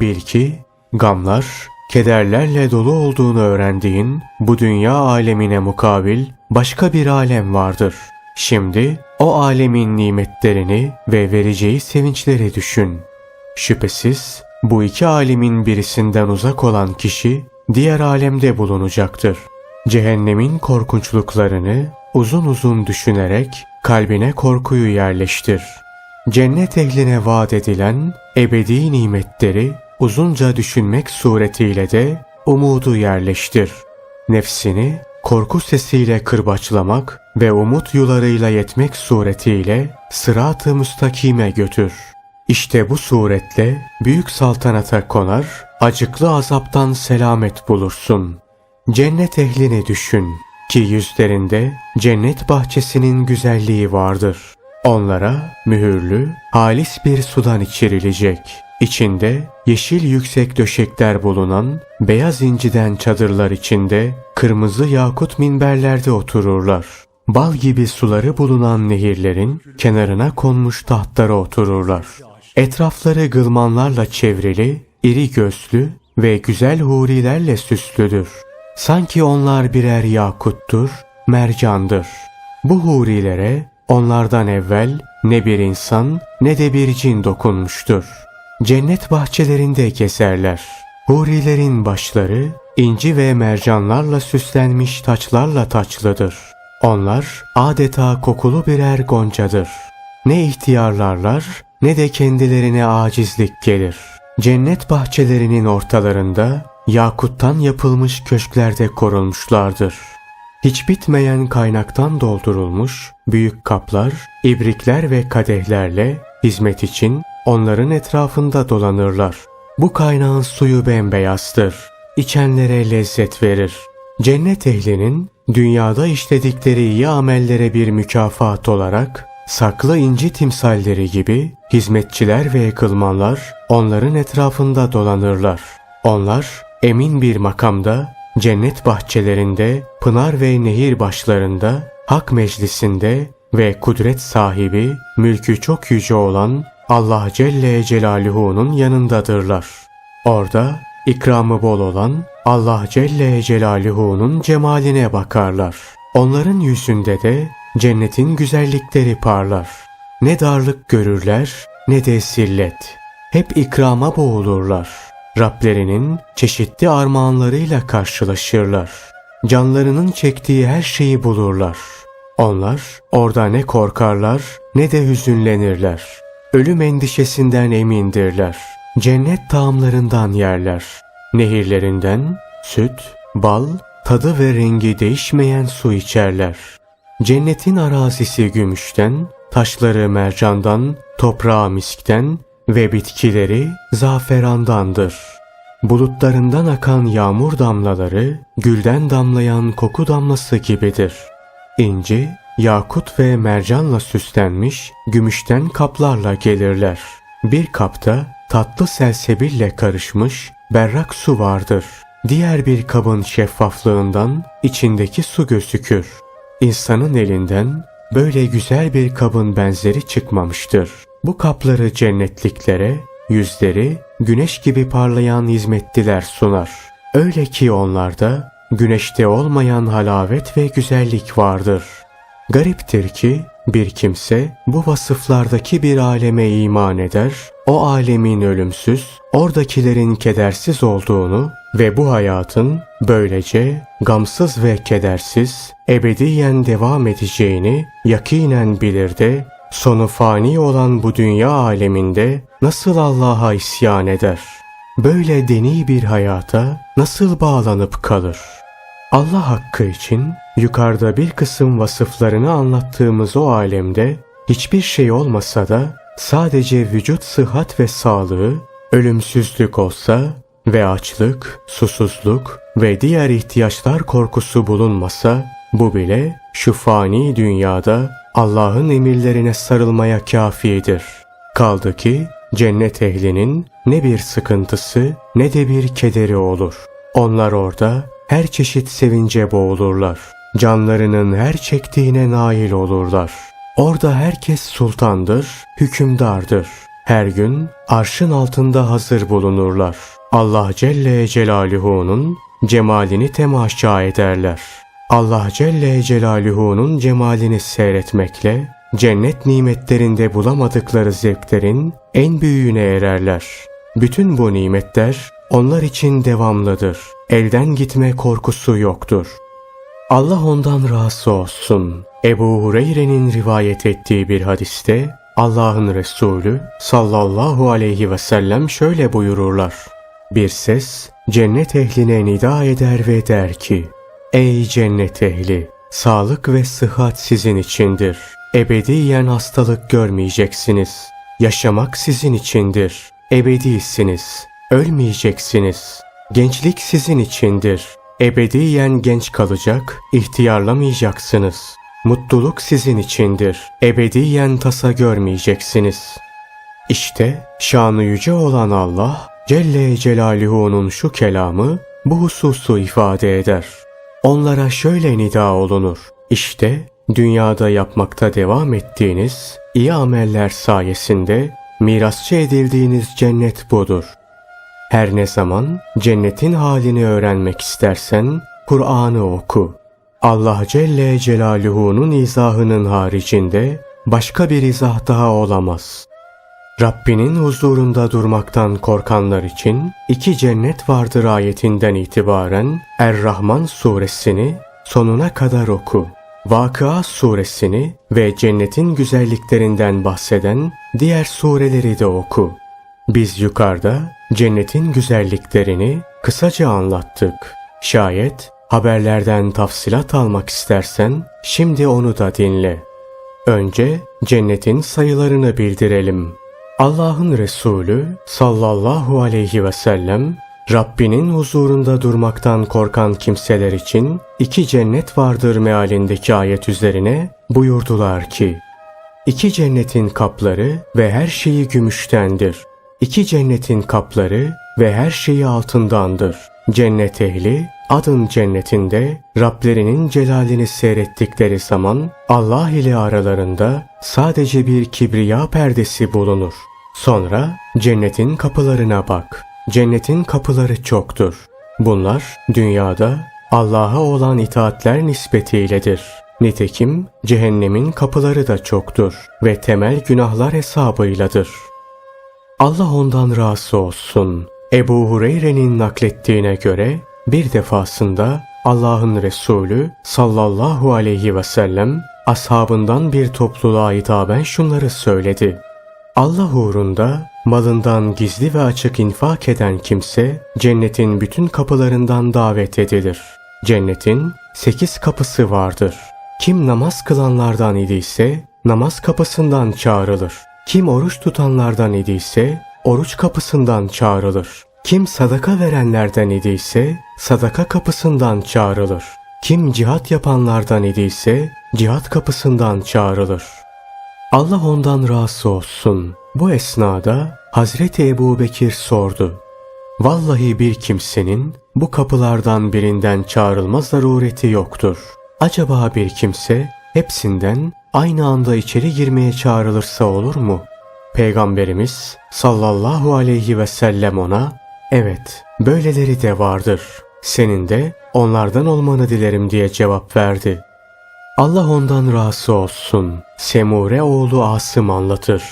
Bil ki gamlar, kederlerle dolu olduğunu öğrendiğin bu dünya alemine mukabil başka bir alem vardır. Şimdi o alemin nimetlerini ve vereceği sevinçleri düşün. Şüphesiz bu iki alemin birisinden uzak olan kişi diğer alemde bulunacaktır. Cehennemin korkunçluklarını uzun uzun düşünerek kalbine korkuyu yerleştir. Cennet ehline vaat edilen ebedi nimetleri uzunca düşünmek suretiyle de umudu yerleştir. Nefsini korku sesiyle kırbaçlamak ve umut yularıyla yetmek suretiyle sırat-ı müstakime götür. İşte bu suretle büyük saltanata konar, acıklı azaptan selamet bulursun. Cennet ehlini düşün ki yüzlerinde cennet bahçesinin güzelliği vardır. Onlara mühürlü, halis bir sudan içirilecek. İçinde yeşil yüksek döşekler bulunan beyaz inciden çadırlar içinde kırmızı yakut minberlerde otururlar. Bal gibi suları bulunan nehirlerin kenarına konmuş tahtlara otururlar. Etrafları gılmanlarla çevrili, iri göğslü ve güzel hurilerle süslüdür. Sanki onlar birer yakuttur, mercandır. Bu hurilere onlardan evvel ne bir insan ne de bir cin dokunmuştur. Cennet bahçelerinde keserler. Hurilerin başları inci ve mercanlarla süslenmiş taçlarla taçlıdır. Onlar adeta kokulu birer goncadır. Ne ihtiyarlarlar ne de kendilerine acizlik gelir. Cennet bahçelerinin ortalarında yakuttan yapılmış köşklerde korunmuşlardır. Hiç bitmeyen kaynaktan doldurulmuş büyük kaplar, ibrikler ve kadehlerle hizmet için onların etrafında dolanırlar. Bu kaynağın suyu bembeyazdır. İçenlere lezzet verir. Cennet ehlinin dünyada işledikleri iyi amellere bir mükafat olarak saklı inci timsalleri gibi hizmetçiler ve kılmanlar onların etrafında dolanırlar. Onlar emin bir makamda cennet bahçelerinde, pınar ve nehir başlarında, hak meclisinde ve kudret sahibi, mülkü çok yüce olan Allah Celle Celaluhu'nun yanındadırlar. Orada ikramı bol olan Allah Celle Celaluhu'nun cemaline bakarlar. Onların yüzünde de cennetin güzellikleri parlar. Ne darlık görürler ne de zillet. Hep ikrama boğulurlar. Rablerinin çeşitli armağanlarıyla karşılaşırlar. Canlarının çektiği her şeyi bulurlar. Onlar orada ne korkarlar ne de hüzünlenirler. Ölüm endişesinden emindirler. Cennet tağımlarından yerler. Nehirlerinden süt, bal, tadı ve rengi değişmeyen su içerler. Cennetin arazisi gümüşten, taşları mercandan, toprağı miskten ve bitkileri zaferandandır. Bulutlarından akan yağmur damlaları gülden damlayan koku damlası gibidir. İnci, yakut ve mercanla süslenmiş gümüşten kaplarla gelirler. Bir kapta tatlı selsebille karışmış berrak su vardır. Diğer bir kabın şeffaflığından içindeki su gözükür. İnsanın elinden böyle güzel bir kabın benzeri çıkmamıştır. Bu kapları cennetliklere, yüzleri güneş gibi parlayan hizmetliler sunar. Öyle ki onlarda güneşte olmayan halavet ve güzellik vardır. Gariptir ki bir kimse bu vasıflardaki bir aleme iman eder, o alemin ölümsüz, oradakilerin kedersiz olduğunu ve bu hayatın böylece gamsız ve kedersiz, ebediyen devam edeceğini yakinen bilir de sonu fani olan bu dünya aleminde nasıl Allah'a isyan eder? Böyle deni bir hayata nasıl bağlanıp kalır? Allah hakkı için yukarıda bir kısım vasıflarını anlattığımız o alemde hiçbir şey olmasa da sadece vücut sıhhat ve sağlığı, ölümsüzlük olsa ve açlık, susuzluk ve diğer ihtiyaçlar korkusu bulunmasa bu bile şu fani dünyada Allah'ın emirlerine sarılmaya kafidir. Kaldı ki cennet ehlinin ne bir sıkıntısı ne de bir kederi olur. Onlar orada her çeşit sevince boğulurlar. Canlarının her çektiğine nail olurlar. Orada herkes sultandır, hükümdardır. Her gün arşın altında hazır bulunurlar. Allah Celle Celaluhu'nun cemalini temaşa ederler. Allah Celle Celaluhu'nun cemalini seyretmekle cennet nimetlerinde bulamadıkları zevklerin en büyüğüne ererler. Bütün bu nimetler onlar için devamlıdır. Elden gitme korkusu yoktur. Allah ondan razı olsun. Ebu Hureyre'nin rivayet ettiği bir hadiste Allah'ın Resulü sallallahu aleyhi ve sellem şöyle buyururlar. Bir ses cennet ehline nida eder ve der ki Ey cennet ehli! Sağlık ve sıhhat sizin içindir. Ebediyen hastalık görmeyeceksiniz. Yaşamak sizin içindir. Ebedisiniz. Ölmeyeceksiniz. Gençlik sizin içindir. Ebediyen genç kalacak, ihtiyarlamayacaksınız. Mutluluk sizin içindir. Ebediyen tasa görmeyeceksiniz. İşte şanı yüce olan Allah Celle Celaluhu'nun şu kelamı bu hususu ifade eder. Onlara şöyle nida olunur. İşte dünyada yapmakta devam ettiğiniz iyi ameller sayesinde mirasçı edildiğiniz cennet budur. Her ne zaman cennetin halini öğrenmek istersen Kur'an'ı oku. Allah Celle Celaluhu'nun izahının haricinde başka bir izah daha olamaz. Rabbinin huzurunda durmaktan korkanlar için iki cennet vardır ayetinden itibaren Er-Rahman suresini sonuna kadar oku. Vakıa suresini ve cennetin güzelliklerinden bahseden diğer sureleri de oku. Biz yukarıda cennetin güzelliklerini kısaca anlattık. Şayet haberlerden tafsilat almak istersen şimdi onu da dinle. Önce cennetin sayılarını bildirelim. Allah'ın Resulü sallallahu aleyhi ve sellem Rabbinin huzurunda durmaktan korkan kimseler için iki cennet vardır mealindeki ayet üzerine buyurdular ki İki cennetin kapları ve her şeyi gümüştendir. İki cennetin kapları ve her şeyi altındandır. Cennet ehli adın cennetinde Rablerinin celalini seyrettikleri zaman Allah ile aralarında sadece bir kibriya perdesi bulunur. Sonra cennetin kapılarına bak. Cennetin kapıları çoktur. Bunlar dünyada Allah'a olan itaatler nispetiyledir. Nitekim cehennemin kapıları da çoktur ve temel günahlar hesabıyladır. Allah ondan razı olsun. Ebu Hureyre'nin naklettiğine göre bir defasında Allah'ın Resulü sallallahu aleyhi ve sellem ashabından bir topluluğa hitaben şunları söyledi. Allah uğrunda malından gizli ve açık infak eden kimse cennetin bütün kapılarından davet edilir. Cennetin sekiz kapısı vardır. Kim namaz kılanlardan idiyse namaz kapısından çağrılır. Kim oruç tutanlardan idiyse oruç kapısından çağrılır. Kim sadaka verenlerden idiyse sadaka kapısından çağrılır. Kim cihat yapanlardan idiyse cihat kapısından çağrılır. Allah ondan razı olsun. Bu esnada Hazreti Ebu Bekir sordu. Vallahi bir kimsenin bu kapılardan birinden çağrılma zarureti yoktur. Acaba bir kimse hepsinden aynı anda içeri girmeye çağrılırsa olur mu? Peygamberimiz sallallahu aleyhi ve sellem ona evet böyleleri de vardır. Senin de onlardan olmanı dilerim diye cevap verdi. Allah ondan razı olsun. Semure oğlu Asım anlatır.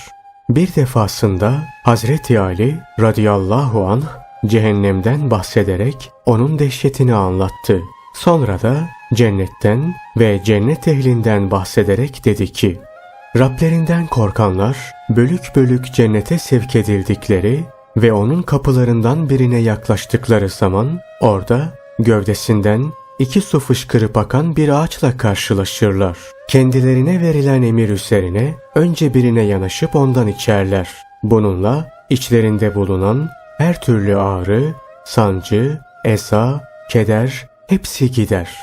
Bir defasında Hazreti Ali radıyallahu anh cehennemden bahsederek onun dehşetini anlattı. Sonra da cennetten ve cennet ehlinden bahsederek dedi ki, Rablerinden korkanlar bölük bölük cennete sevk edildikleri ve onun kapılarından birine yaklaştıkları zaman orada gövdesinden iki su fışkırıp akan bir ağaçla karşılaşırlar. Kendilerine verilen emir üzerine önce birine yanaşıp ondan içerler. Bununla içlerinde bulunan her türlü ağrı, sancı, esa, keder hepsi gider.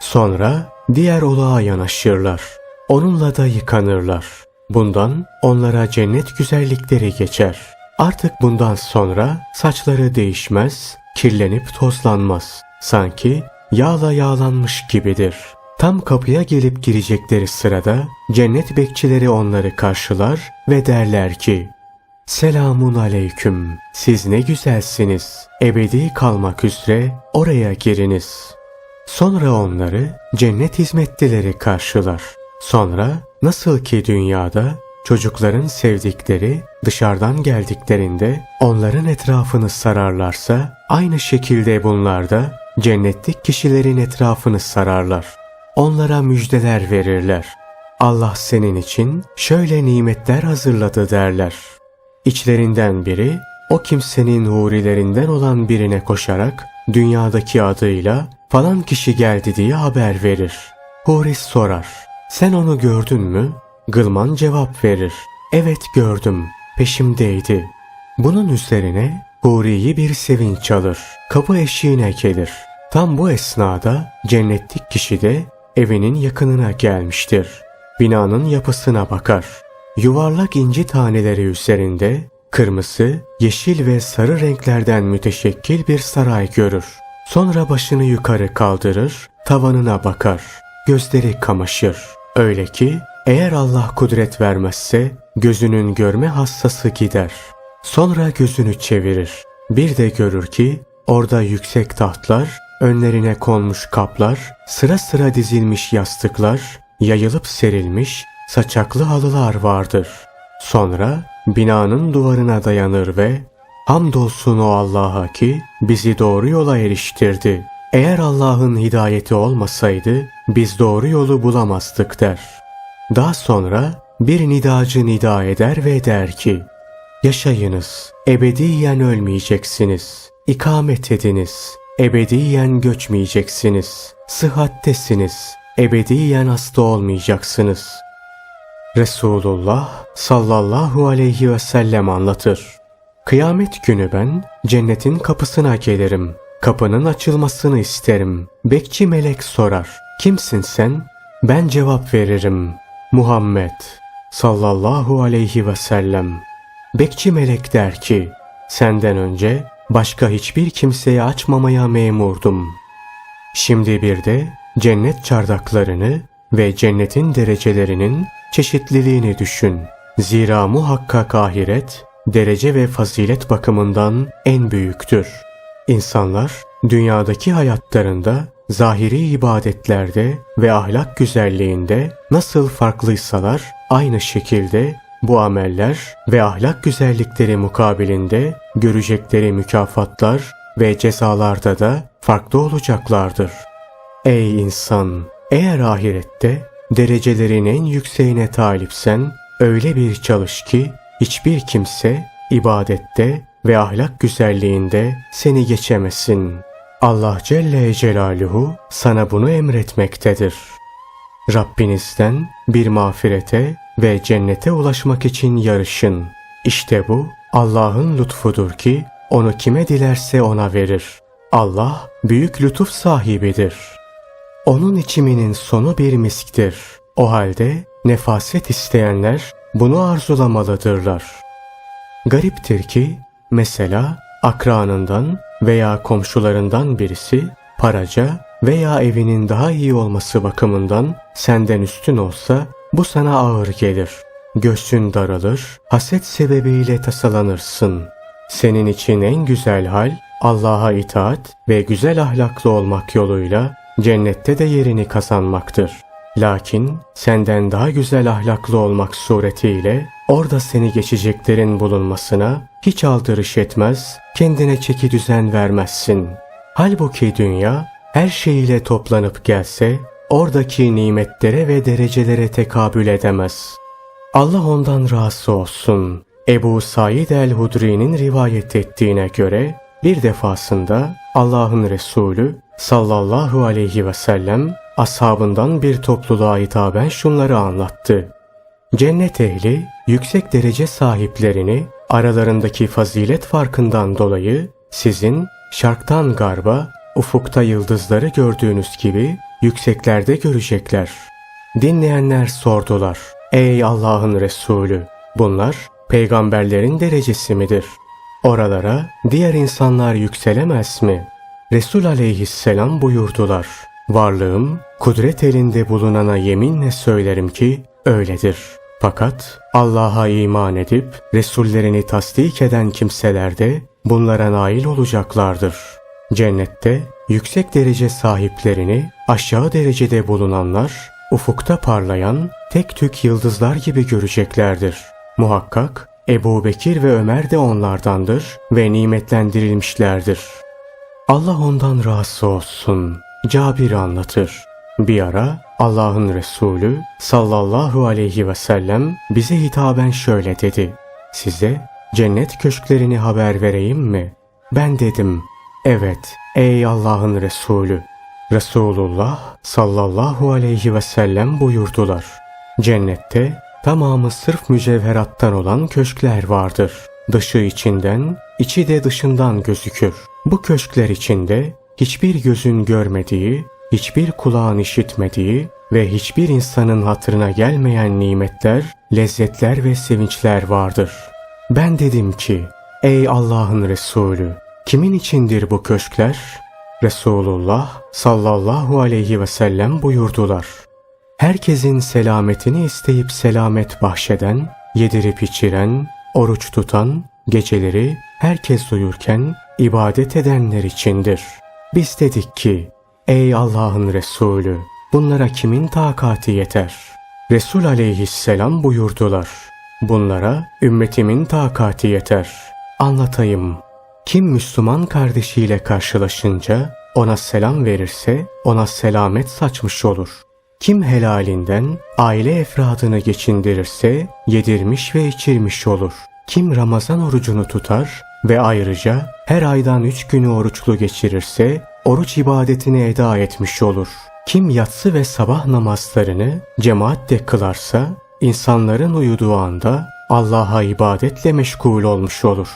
Sonra diğer olağa yanaşırlar. Onunla da yıkanırlar. Bundan onlara cennet güzellikleri geçer. Artık bundan sonra saçları değişmez, kirlenip tozlanmaz. Sanki yağla yağlanmış gibidir. Tam kapıya gelip girecekleri sırada cennet bekçileri onları karşılar ve derler ki Selamun aleyküm. Siz ne güzelsiniz. Ebedi kalmak üzere oraya giriniz. Sonra onları cennet hizmetlileri karşılar. Sonra nasıl ki dünyada çocukların sevdikleri dışarıdan geldiklerinde onların etrafını sararlarsa aynı şekilde bunlar da cennetlik kişilerin etrafını sararlar. Onlara müjdeler verirler. Allah senin için şöyle nimetler hazırladı derler. İçlerinden biri o kimsenin hurilerinden olan birine koşarak dünyadaki adıyla falan kişi geldi diye haber verir. Huris sorar. Sen onu gördün mü? Gılman cevap verir. Evet gördüm. Peşimdeydi. Bunun üzerine Huri'yi bir sevinç alır. Kapı eşiğine gelir. Tam bu esnada cennetlik kişi de evinin yakınına gelmiştir. Binanın yapısına bakar. Yuvarlak inci taneleri üzerinde kırmızı, yeşil ve sarı renklerden müteşekkil bir saray görür. Sonra başını yukarı kaldırır, tavanına bakar. Gözleri kamaşır. Öyle ki eğer Allah kudret vermezse gözünün görme hassası gider. Sonra gözünü çevirir. Bir de görür ki orada yüksek tahtlar, önlerine konmuş kaplar, sıra sıra dizilmiş yastıklar, yayılıp serilmiş saçaklı halılar vardır. Sonra binanın duvarına dayanır ve Hamdolsun o Allah'a ki bizi doğru yola eriştirdi. Eğer Allah'ın hidayeti olmasaydı biz doğru yolu bulamazdık der. Daha sonra bir nidacı nida eder ve der ki Yaşayınız, ebediyen ölmeyeceksiniz. İkamet ediniz, ebediyen göçmeyeceksiniz. Sıhhattesiniz, ebediyen hasta olmayacaksınız. Resulullah sallallahu aleyhi ve sellem anlatır. Kıyamet günü ben cennetin kapısına gelirim. Kapının açılmasını isterim. Bekçi melek sorar. Kimsin sen? Ben cevap veririm. Muhammed sallallahu aleyhi ve sellem. Bekçi melek der ki, senden önce başka hiçbir kimseye açmamaya memurdum. Şimdi bir de cennet çardaklarını ve cennetin derecelerinin çeşitliliğini düşün. Zira muhakkak ahiret, derece ve fazilet bakımından en büyüktür. İnsanlar dünyadaki hayatlarında zahiri ibadetlerde ve ahlak güzelliğinde nasıl farklıysalar aynı şekilde bu ameller ve ahlak güzellikleri mukabilinde görecekleri mükafatlar ve cezalarda da farklı olacaklardır. Ey insan! Eğer ahirette derecelerin en yükseğine talipsen öyle bir çalış ki hiçbir kimse ibadette ve ahlak güzelliğinde seni geçemesin. Allah Celle Celaluhu sana bunu emretmektedir. Rabbinizden bir mağfirete ve cennete ulaşmak için yarışın. İşte bu Allah'ın lütfudur ki onu kime dilerse ona verir. Allah büyük lütuf sahibidir. Onun içiminin sonu bir misktir. O halde nefaset isteyenler bunu arzulamalıdırlar. Gariptir ki mesela akranından veya komşularından birisi paraca veya evinin daha iyi olması bakımından senden üstün olsa bu sana ağır gelir. Göğsün daralır, haset sebebiyle tasalanırsın. Senin için en güzel hal Allah'a itaat ve güzel ahlaklı olmak yoluyla cennette de yerini kazanmaktır. Lakin senden daha güzel ahlaklı olmak suretiyle orada seni geçeceklerin bulunmasına hiç aldırış etmez, kendine çeki düzen vermezsin. Halbuki dünya her şeyiyle toplanıp gelse oradaki nimetlere ve derecelere tekabül edemez. Allah ondan razı olsun. Ebu Said el-Hudri'nin rivayet ettiğine göre bir defasında Allah'ın Resulü sallallahu aleyhi ve sellem ashabından bir topluluğa hitaben şunları anlattı. Cennet ehli yüksek derece sahiplerini aralarındaki fazilet farkından dolayı sizin şarktan garba ufukta yıldızları gördüğünüz gibi yükseklerde görecekler. Dinleyenler sordular. Ey Allah'ın Resulü! Bunlar peygamberlerin derecesi midir? Oralara diğer insanlar yükselemez mi? Resul aleyhisselam buyurdular. Varlığım kudret elinde bulunana yeminle söylerim ki öyledir. Fakat Allah'a iman edip Resullerini tasdik eden kimseler de bunlara nail olacaklardır. Cennette yüksek derece sahiplerini aşağı derecede bulunanlar ufukta parlayan tek tük yıldızlar gibi göreceklerdir. Muhakkak Ebu Bekir ve Ömer de onlardandır ve nimetlendirilmişlerdir. Allah ondan razı olsun. Cabir anlatır. Bir ara Allah'ın Resulü sallallahu aleyhi ve sellem bize hitaben şöyle dedi. Size cennet köşklerini haber vereyim mi? Ben dedim. Evet ey Allah'ın Resulü. Resulullah sallallahu aleyhi ve sellem buyurdular. Cennette tamamı sırf mücevherattan olan köşkler vardır. Dışı içinden, içi de dışından gözükür. Bu köşkler içinde hiçbir gözün görmediği, hiçbir kulağın işitmediği ve hiçbir insanın hatırına gelmeyen nimetler, lezzetler ve sevinçler vardır. Ben dedim ki, ey Allah'ın Resulü, kimin içindir bu köşkler? Resulullah sallallahu aleyhi ve sellem buyurdular. Herkesin selametini isteyip selamet bahşeden, yedirip içiren, oruç tutan, geceleri herkes uyurken ibadet edenler içindir. Biz dedik ki, ey Allah'ın Resulü, bunlara kimin takati yeter? Resul aleyhisselam buyurdular. Bunlara ümmetimin takati yeter. Anlatayım. Kim Müslüman kardeşiyle karşılaşınca ona selam verirse ona selamet saçmış olur. Kim helalinden aile efradını geçindirirse yedirmiş ve içirmiş olur. Kim Ramazan orucunu tutar ve ayrıca her aydan üç günü oruçlu geçirirse oruç ibadetini eda etmiş olur. Kim yatsı ve sabah namazlarını cemaatle kılarsa insanların uyuduğu anda Allah'a ibadetle meşgul olmuş olur.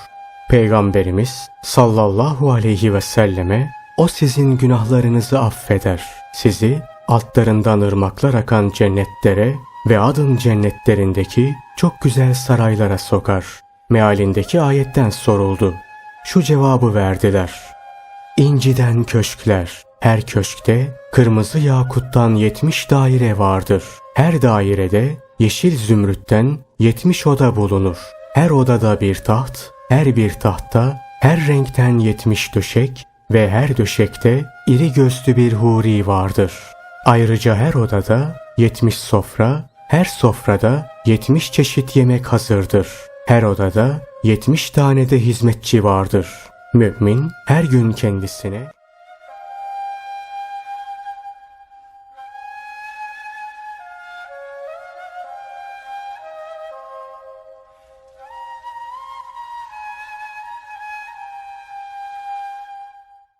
Peygamberimiz sallallahu aleyhi ve selleme o sizin günahlarınızı affeder. Sizi altlarından ırmaklar akan cennetlere ve adın cennetlerindeki çok güzel saraylara sokar. Mealindeki ayetten soruldu. Şu cevabı verdiler. İnciden köşkler. Her köşkte kırmızı yakuttan 70 daire vardır. Her dairede yeşil zümrütten 70 oda bulunur. Her odada bir taht, her bir tahtta her renkten 70 döşek ve her döşekte iri gözlü bir huri vardır. Ayrıca her odada 70 sofra, her sofrada 70 çeşit yemek hazırdır. Her odada 70 tane de hizmetçi vardır. Mümin her gün kendisine